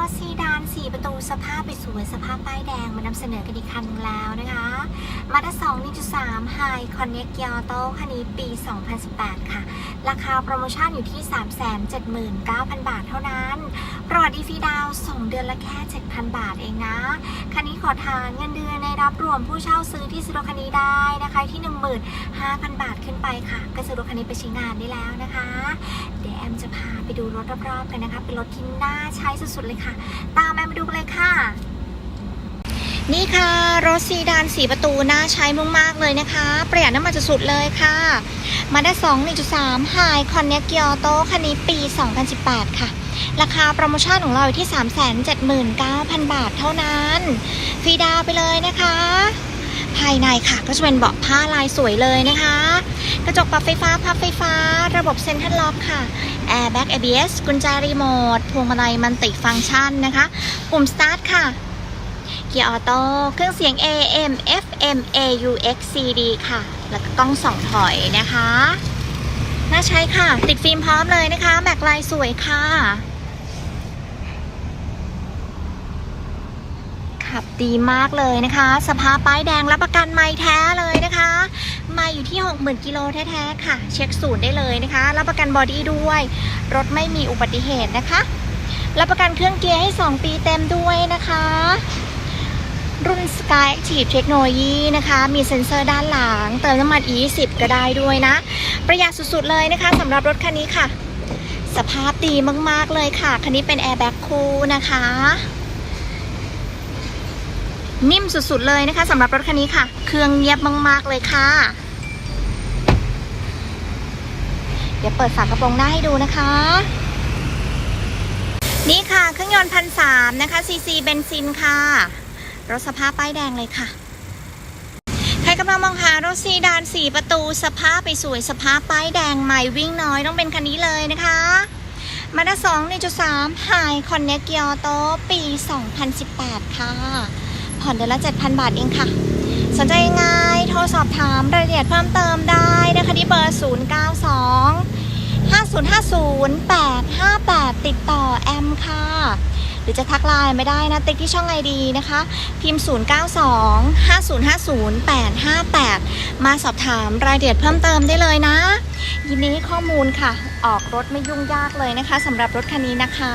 รถซีดาน 4 ประตูสภาพไปสวยสภาพป้ายแดงมานำเสนอกันอีกคันนึงแล้วนะคะมาด้า2 1.3 High Connect y a u t o คันนี้ปี 2018 ค่ะ ราคาโปรโมชั่นอยู่ที่ 379,000 บาทเท่านั้นประวัติดีฟีดาวส่งเดือนละแค่ 7,000 บาทเองนะ คันนี้ขอทานเงินเดือนในรับรวมผู้เช่าซื้อที่ซื้อรถคันนี้ได้นะคะที่ 15,000 บาทขึ้นไปค่ะก็ซื้อรถคันนี้ไปใช้งานได้แล้วนะคะ เดี๋ยวแอมจะพาไปดูรถรอบๆกันนะคะ เป็นรถที่น่าใช้สุดๆเลยค่ะ ตามแอมไปดูกันเลยค่ะ นี่ค่ะ รถซีดานสีประตูน่าใช้มากๆเลยนะคะ ประหยัดน้ำมันสุดๆเลยค่ะ มาได้2 1.3 High Connect g i o t o คันนี้ปี 2018 ค่ะ ราคาโปรโมชั่นของเราอยู่ที่ 379,000 บาทเท่านั้น ฟรีดาวไปเลยนะคะภายในค่ะก็จะเป็นเบาะผ้าลายสวยเลยนะคะ กระจกปรับไฟฟ้าพับไฟฟ้า ระบบเซ็นทรัลล็อกค่ะ แอร์แบ็ก ABS กุญแจรีโมทพวงมาลัยมันติฟังก์ชันนะคะ ปุ่มสตาร์ทค่ะ เกียร์ออโต้เครื่องเสียง AM FM AUX CD ค่ะ แล้วก็กล้องสองถอยนะคะ น่าใช้ค่ะ ติดฟิล์มพร้อมเลยนะคะ แม็กลายสวยค่ะ ขับดีมากเลยนะคะ สภาพป้ายแดงรับประกันไม่แท้เลยนะคะ มาอยู่ที่ 60,000กิโลแท้ๆค่ะ เช็คศูนย์ได้เลยนะคะ รับประกันบอดี้ด้วย รถไม่มีอุบัติเหตุนะคะ รับประกันเครื่องเกียร์ให้ 2 ปีเต็มด้วยนะคะ รุ่น Sky Active Technology นะคะ มีเซ็นเซอร์ด้านหลัง เติมน้ำมัน E10 ก็ได้ด้วยนะ ประหยัดสุดๆเลยนะคะสำหรับรถคันนี้ค่ะ สภาพดีมากๆเลยค่ะ คันนี้เป็นแอร์แบ็กคูลนะคะ นิ่มสุดๆเลยนะคะสำหรับรถคันนี้ค่ะ เครื่องเงียบมากๆเลยค่ะ เดี๋ยวเปิดฝากระโปรงหน้าให้ดูนะคะ นี่ค่ะเครื่องยนต์พันสามนะคะซีซีเบนซินค่ะ รถสภาพป้ายแดงเลยค่ะ ใครกำลังมองหารถซีดานสี่ประตูสภาพไปสวยสภาพป้ายแดงใหม่วิ่งน้อยต้องเป็นคันนี้เลยนะคะมาด้าสองหนึ่งจุดสามไฮคอนเนก i อโตปี 2018 ค่ะ ผ่อนเดือนละ 7,000 บาทเองค่ะ สนใจยังไงโทรสอบถามรายละเอียดเพิ่มเติมได้นะคะที่เบอร์ 092 5050 858 ติดต่อแอมค่ะ หรือจะทักไลน์ไม่ได้นะ ติ๊กที่ช่องไอดีนะคะ พิมพ์ 092 5050 858 มาสอบถามรายละเอียดเพิ่มเติมได้เลยนะ ยินดีให้ข้อมูลค่ะ ออกรถไม่ยุ่งยากเลยนะคะสำหรับรถคันนี้นะคะ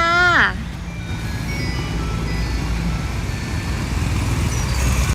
ะ